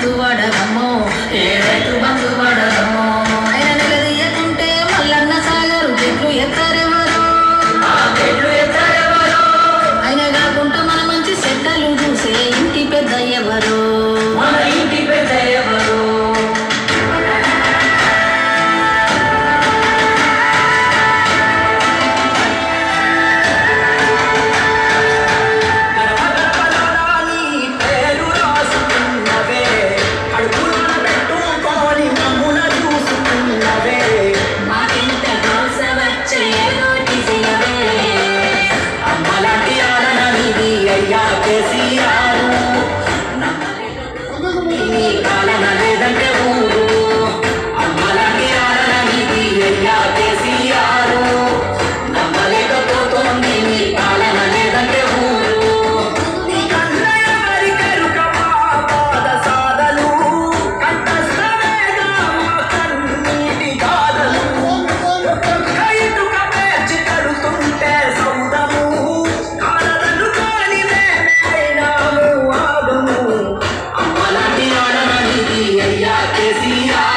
do what I நீ காலமலை தங்க See ya.